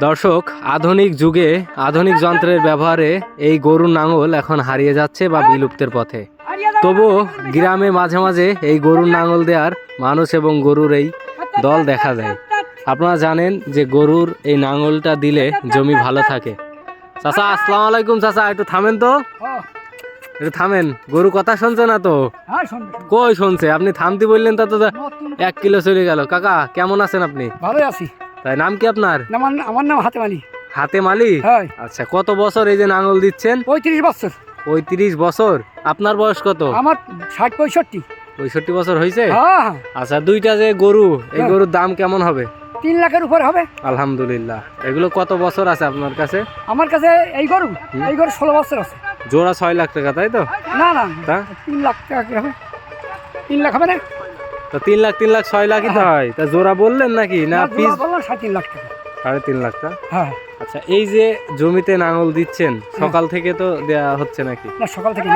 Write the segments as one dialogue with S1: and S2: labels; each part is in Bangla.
S1: দর্শক আধুনিক যুগে আধুনিক যন্ত্রের ব্যবহারে এই গরুর নাঙল এখন হারিয়ে যাচ্ছে বা বিলুপ্তের পথে। তবুও গ্রামে মাঝে মাঝে এই গরুর নাঙল দেওয়ার মানুষ এবং গরুর এই দল দেখা যায়। আপনারা জানেন যে গরুর এই নাঙলটা দিলে জমি ভালো থাকে। চাচা আসসালামু আলাইকুম চাচা একটু থামেন তো। একটু থামেন গরু কথা শুনছে না তো?
S2: হ্যাঁ
S1: কই শুনছে? আপনি থামতে বললেন তা তো এক কিলো চলে গেল। কাকা কেমন আছেন আপনি?
S2: ভালোই আছি।
S1: তাই নাম কি আপনার?
S2: আমার আমার নাম হাতে মালি
S1: হাতে মালি?
S2: হ্যাঁ।
S1: আচ্ছা কত বছর এই যে নাঙল দিচ্ছেন?
S2: পঁয়ত্রিশ বছর।
S1: পঁয়ত্রিশ বছর। আপনার বয়স কত?
S2: আমার ষাট পঁয়ষট্টি।
S1: পঁয়ষট্টি বছর হয়েছে?
S2: হ্যাঁ হ্যাঁ।
S1: আচ্ছা দুইটা যে গরু এই
S2: হ্যাঁ।
S1: গরুর দাম কেমন হবে?
S2: তিন লাখের উপর হবে।
S1: আলহামদুলিল্লাহ। এগুলো কত বছর আছে আপনার কাছে?
S2: আমার কাছে এই গরু এই গরু ষোলো বছর আছে।
S1: জোড়া ছয় লাখ টাকা তাই তো?
S2: না না। তিন লাখ টাকা তিন লাখ হবে না?
S1: তো তিন লাখ তিন লাখ ছয় লাখই তো হয়। তা জোড়া বললেন নাকি? না পিস
S2: সাড়ে তিন লাখ টাকা।
S1: সাড়ে তিন লাখ টা?
S2: হ্যাঁ।
S1: আচ্ছা এই যে জমিতে নাঙল দিচ্ছেন সকাল থেকে তো দেয়া হচ্ছে নাকি?
S2: না সকাল থেকে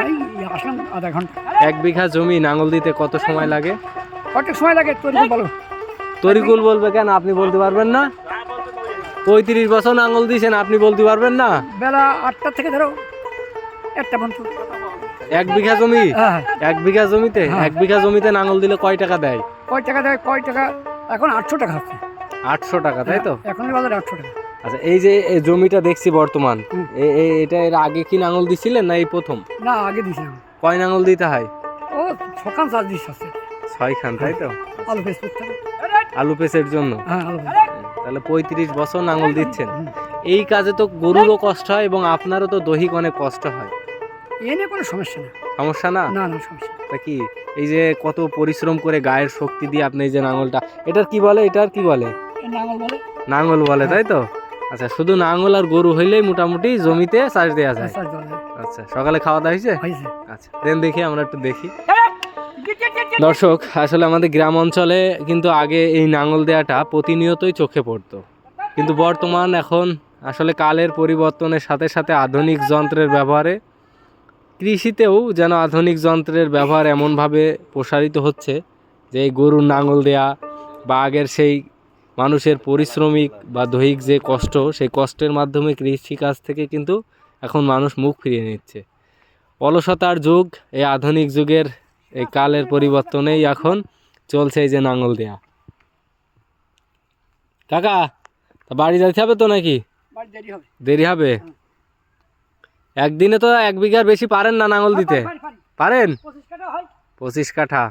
S2: আসলাম আধা ঘণ্টা।
S1: এক বিঘা জমি নাঙল দিতে কত সময় লাগে?
S2: কত সময় লাগে তোর বলো।
S1: তরিকুল বলবে কেন? আপনি বলতে পারবেন না? পঁয়ত্রিশ বছর নাঙল দিয়েছেন আপনি বলতে পারবেন না?
S2: বেলা আটটা থেকে ধরো একটা পর্যন্ত
S1: এক বিঘা জমি?
S2: হ্যাঁ।
S1: এক বিঘা জমিতে?
S2: হ্যাঁ।
S1: এক বিঘা জমিতে নাঙল দিলে কয় টাকা দেয়?
S2: কয় টাকা দেয়? কয় টাকা? এখন আটশো টাকা হচ্ছে।
S1: আটশো টাকা তাই তো?
S2: এখন বাজারে আটশো টাকা।
S1: আচ্ছা এই যে জমিটা দেখছি বর্তমান এটা এর আগে কি নাঙল দিছিলেন না এই প্রথম?
S2: না আগে দিয়েছিলাম
S1: কয় নাঙল দিতে হয়?
S2: ও সকাল চার্জ দিচ্ছে আছে
S1: ছয় খান তাই তো?
S2: আলু ফেসবুক থেকে
S1: আলু পেসের জন্য?
S2: হ্যাঁ
S1: তাহলে পঁয়ত্রিশ বছর নাঙল দিচ্ছেন। এই কাজে তো গরুরও কষ্ট হয় এবং আপনারও তো দৈহিক অনেক কষ্ট হয়।
S2: এ নিয়ে কোনো সমস্যা না।
S1: সমস্যা না?
S2: না না সমস্যা
S1: তা কি এই যে কত পরিশ্রম করে গায়ের শক্তি দিয়ে আপনি এই যে নাঙলটা এটার কি বলে এটার কি বলে?
S2: নাঙল বলে।
S1: নাঙল বলে তাই তো? আচ্ছা শুধু নাঙল আর গরু হইলেই মোটামুটি জমিতে চাষ দেওয়া যায়। আচ্ছা সকালে খাওয়া দাওয়া হয়েছে? আচ্ছা দেন দেখি আমরা একটু দেখি। দর্শক আসলে আমাদের গ্রাম অঞ্চলে কিন্তু আগে এই নাঙল দেওয়াটা প্রতিনিয়তই চোখে পড়তো। কিন্তু বর্তমান এখন আসলে কালের পরিবর্তনের সাথে সাথে আধুনিক যন্ত্রের ব্যবহারে কৃষিতেও যেন আধুনিক যন্ত্রের ব্যবহার এমনভাবে প্রসারিত হচ্ছে যে এই গরুর নাঙল দেয়া বা আগের সেই মানুষের পরিশ্রমিক বা দৈহিক যে কষ্ট সেই কষ্টের মাধ্যমে কৃষিকাজ থেকে কিন্তু এখন মানুষ মুখ ফিরিয়ে নিচ্ছে। অলসতার যুগ এই আধুনিক যুগের এই কালের পরিবর্তনেই এখন চলছে এই যে নাঙল দেয়া। কাকা তা বাড়ি যাইতে হবে তো নাকি?
S2: দেরি হবে।
S1: একদিনে তো এক বিঘার বেশি পারেন না নাঙল দিতে।
S2: পারি, পারি।
S1: পারেন?
S2: পঁচিশ
S1: কাঠা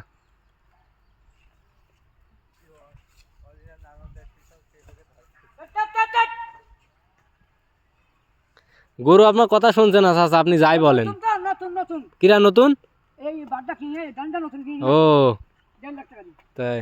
S1: গরু আপনার কথা শুনছে না চাচা আপনি যাই বলেন। কিরা নতুন? ও। তাই।